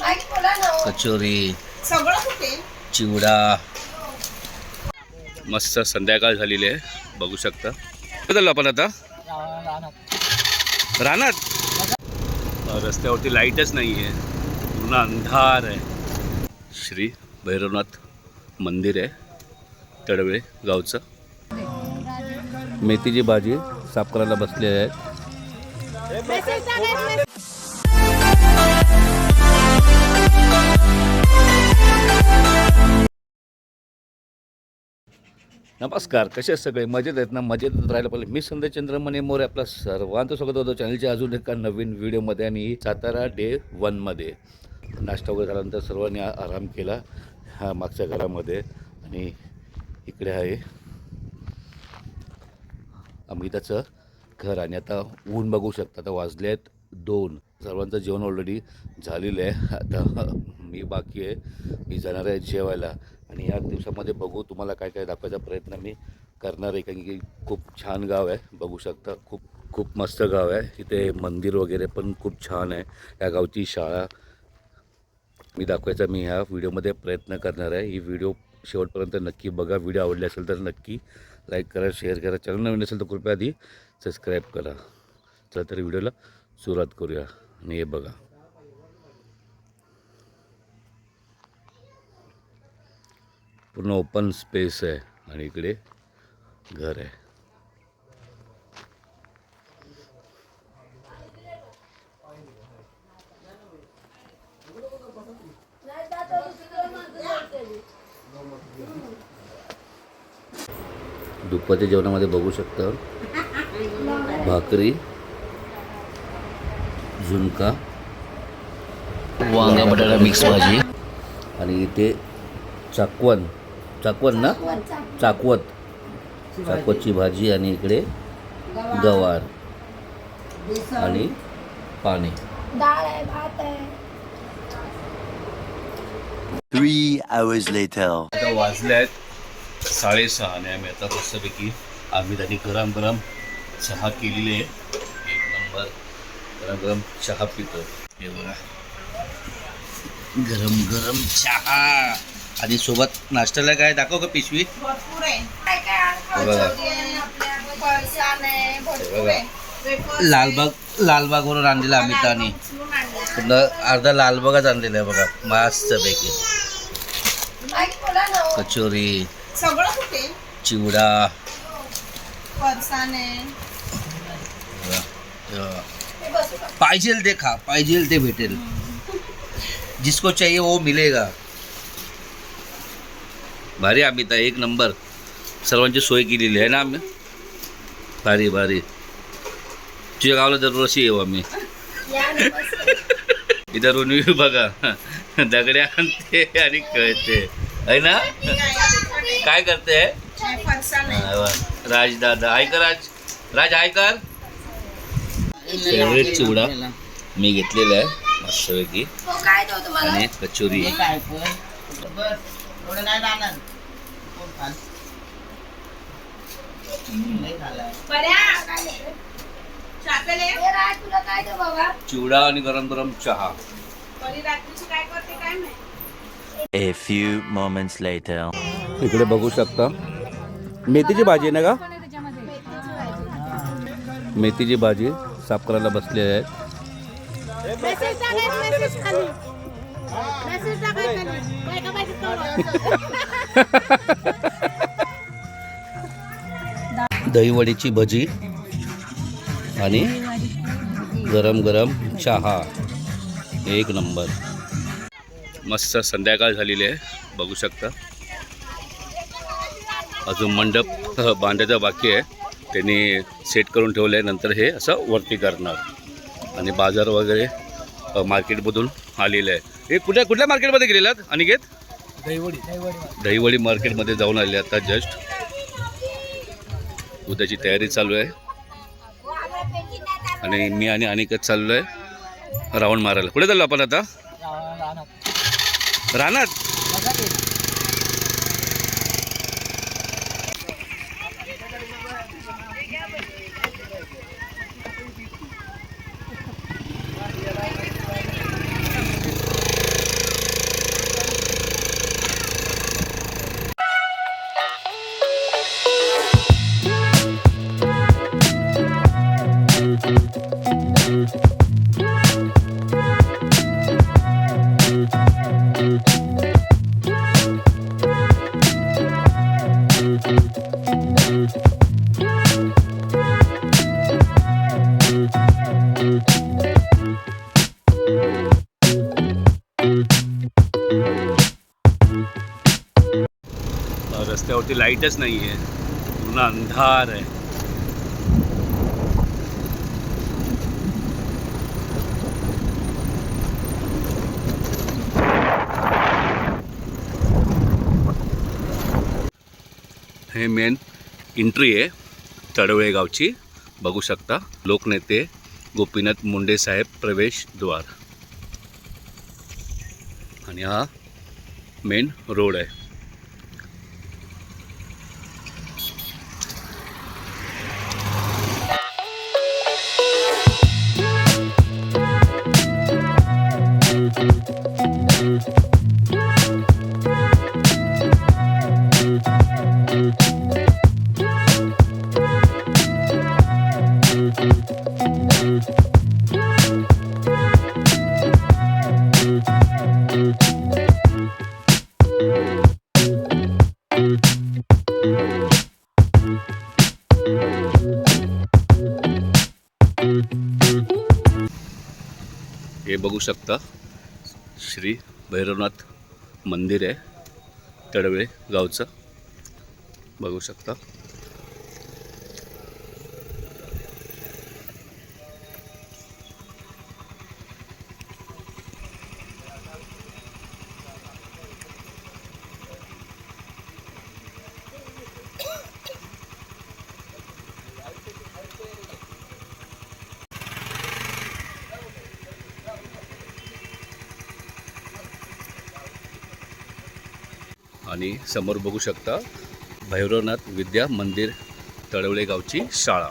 कचोरी सगळं कुठे? चिवडा. मस्त संध्याकाळ झालेली आहे बघू शकता. चाललो आपण आता? रानात. रस्त्यावरती लाईटच नाही आहे पूर्ण अंधार आहे. श्री भैरवनाथ मंदिर आहे तडवळे गावचं. मेथीची भाजी साफ करायला बसले आहेत. नमस्कार कसे आहेत सगळे? मजेत आहेत ना? मजेत राहायला पाहिजे मी संध्या चंद्रमणी मोरे आपला सर्वांचं स्वागत होतो चॅनलच्या अजून एका नवीन व्हिडिओमध्ये आणि सातारा डे वनमध्ये नाश्ता वगैरे झाल्यानंतर सर्वांनी आराम केला ह्या मागच्या घरामध्ये आणि इकडे आहे अमिताचं घर आणि आता ऊन बघू शकता. आता वाजले आहेत दोन. सर्वांचं जेवण ऑलरेडी झालेलं आहे. आता मी बाकी आहे. मी जाणार आहे जेवायला. आणि या दिवसामध्ये बघू तुम्हाला काय काय दाखवायचा प्रयत्न मी करणार आहे. कारण की खूप छान गाव आहे. बघू शकता खूप खूप मस्त गाव आहे. तिथे मंदिर वगैरे पण खूप छान आहे. या गावची शाळा मी दाखवायचा मी ह्या व्हिडिओमध्ये प्रयत्न करणार आहे. ही व्हिडिओ शेवटपर्यंत नक्की बघा. व्हिडिओ आवडले असेल तर नक्की लाईक करा शेअर करा. चॅनल नवीन असेल तर कृपया आधी सबस्क्राईब करा. चला तर व्हिडिओला सुरुवात करूया. आणि हे बघा. पूर्ण ओपन स्पेस आहे आणि इकडे घर आहे. दुपारच्या जेवणामध्ये बघू शकता. भाकरी झुणका वांगा बटाटा मिक्स भाजी. आणि इथे चाकवण. चाकवण ना? चाकवत. चाकवतची भाजी आणि इकडे गवार आणि पाणी. डाळ आहे भात आहे. Three hours later. आता वाजले आहेत साडेसहा आणि आम्ही आता मस्तपैकी आम्ही त्यांनी गरम गरम चहा केलेली आहे. एक नंबर गरम गरम चहा पितो हे बघा. गरम गरम चहा. आणि सोबत नाश्त्याला काय दाखव का पिशवी. बघा. वेफर्स लालबाग लालबागवरून आणलेलं. अमितानी. पूर्ण अर्धा लालबागच आणलेला आहे बघा ना हो. कचोरी चिवडा? पाहिजे ते खा पाहिजे ते भेटेल. जिसको चाहिए वो मिलेगा. भारी अमिता एक नंबर. सर्वांची सोय केलेली आहे ना आम्ही? भारी भारी. तुझ्या गावाला दरवर्षी येऊ आम्ही. इथं रुनवी बघा. दगड्या आणते आणि कळते आहे ना? काय करते? हे आहे राज दादा. ऐक राज. राज ऐकर फेवरेट चिवडा मी घेतलेला आहे. मस्तपैकी. हो, काय देऊ तुम्हाला? आणि कचोरी बऱ्या काय देऊ? चापेल आहे. हे राज तुला काय देऊ बाबा? चिवडा आणि गरम गरम चहा. परी रात्रीची काय करते काय माहिती? A few moments later. इकडे बघू शकता. मेथीची भाजी आहे ना का मेथीची भाजी साफ करायला बसले आहेत. मेसेज टाकायचं मेसेज खाली. मेसेज टाकायचं खाली. काय का माहिती दहीवडीची भजी आणि गरम गरम चहा. एक नंबर. मस्त संध्याकाळ झालेली आहे बघू शकता. अजून मंडप बांधायचा बाकी आहे. त्यांनी सेट करून ठेवलं आहे नंतर हे असं वरती करणार. आणि बाजार वगैरे मार्केटमधून आलेलं आहे. हे कुठल्या कुठल्या मार्केटमध्ये गेलेलात अनिकेत? दहीवडी. मार्केटमध्ये जाऊन आले आता जस्ट उद्याची तयारी चालू आहे. आणि मी आणि अनिकेत चाललो आहे राऊंड मारायला. कुठे चाललो आपण आता? रानात? रस्त्यावरती लाईटच नाही आहे पूर्ण अंधार आहे. हे मेन एंट्री आहे तडवळे गावची. बघू शकता लोकनेते गोपीनाथ मुंडे साहेब प्रवेश द्वार. आणि हा मेन रोड आहे. बघू शकता. श्री भैरवनाथ मंदिर आहे तडवे गावचं. बघू शकता. आणि समोर बघू शकता भैरवनाथ विद्या मंदिर तळवळे गावची शाळा.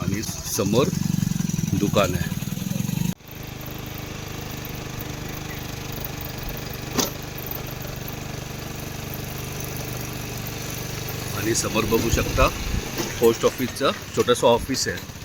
आणि समोर दुकान आहे. आणि समोर बघू शकता पोस्ट ऑफिसचं छोटंसं ऑफिस आहे.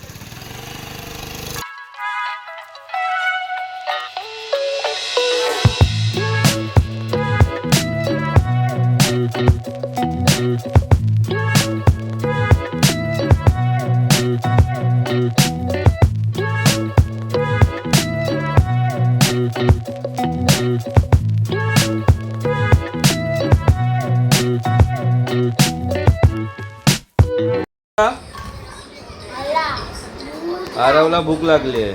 आरवला भूक लागली आहे.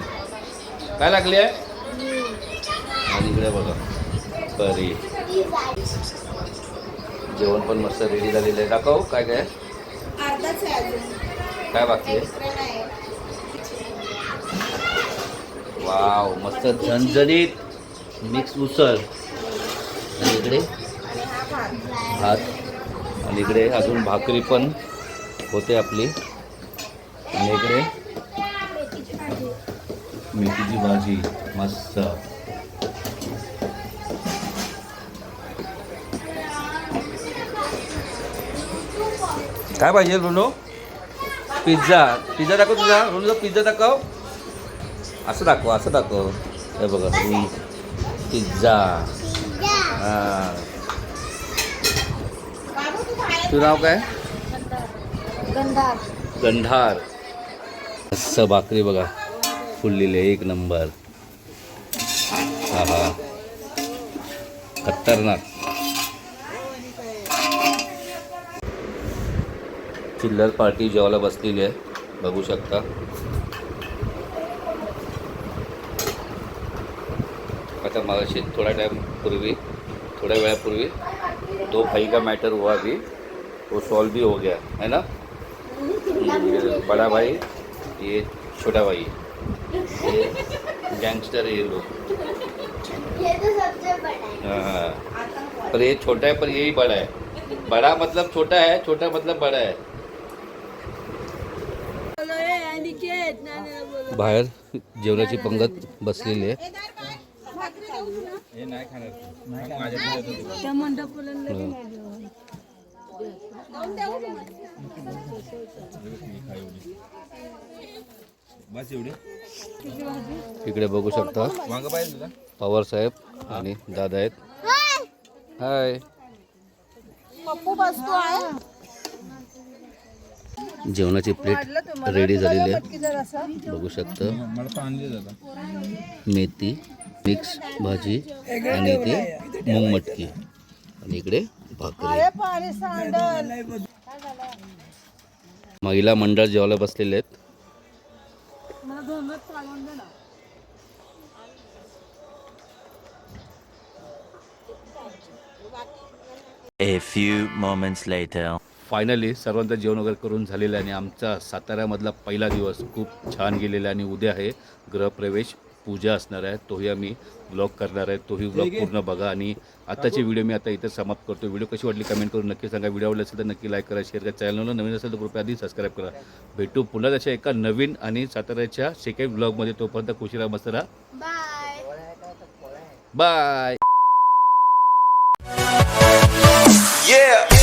काय लागली आहे? आणि इकडे बघा. परी. जेवण पण मस्त रेडी झालेलं आहे. दाखव काय काय? काय बाकी आहे? वाव मस्त झणझणीत मिक्स उसळ. आणि इकडे? भात. आणि इकडे अजून भाकरी पण होते आपली. आणि इकडे? मेथीची भाजी मस्त. काय पाहिजे रुनो पिझ्झा. पिझ्झा दाखव तुझा. रुनो पिझ्झा दाखव. असं दाखव असं दाखव. हे बघा ही पिझ्झा. हां. तुझं नाव काय? गंधार. गंधार. मस्त भाकरी बघा. फुललेले एक नंबर. हा हा खतरनाक. चिल्लर पार्टी जेवायला बसलेली आहे. बघू शकता. आता मगाशी थोड़ा टाइम पूर्वी थोड्या वेळापूर्वी दो भाई का मैटर हुआ भी वो सॉल्व भी हो गया है ना? बड़ा भाई ये छोटा भाई. गैंगस्टर है ये लोग। ये तो सबसे बड़ा है। हाँ पर ये छोटा है पर यही बड़ा है। बड़ा मतलब छोटा है छोटा मतलब बड़ा है। बाहेर जेवणाची पंगत बसलेली आहे. इकडे बघू शकता. पवार साहेब आणि दादा आहेत. हाय. पप्पू बसतो आहे. जेवणाची प्लेट रेडी झालेली आहे. बघू शकता. मेथी मिक्स भाजी आणि इथे मूग मटकी आणि इकडे भाकरी. महिला मंडळ जेवायला बसलेले आहेत. A few moments later. Finally सर्वांचं जेवण वगैरे करून झालेलं आहे आणि आमचा साताऱ्यामधला पहिला दिवस खूप छान गेलेला आणि उद्या आहे गृहप्रवेश पूजा असणार आहे तोही आम्ही ब्लॉग करणार आहे तोही ब्लॉग पूर्ण बघा आणि आताची व्हिडिओ मी आता इथे समाप्त करतो. व्हिडिओ कशी वाटली कमेंट करून नक्की सांगा. व्हिडिओ आवडला असेल तर नक्की लाईक करा शेअर करा. चॅनलला नवीन असेल तर कृपया आधी सबस्क्राईब करा. भेटू पुन्हा त्याच्या एका नवीन आणि साताऱ्याच्या सेकंड ब्लॉगमध्ये तोपर्यंत खुशीरा मस्त राहा. Bye bye Yeah.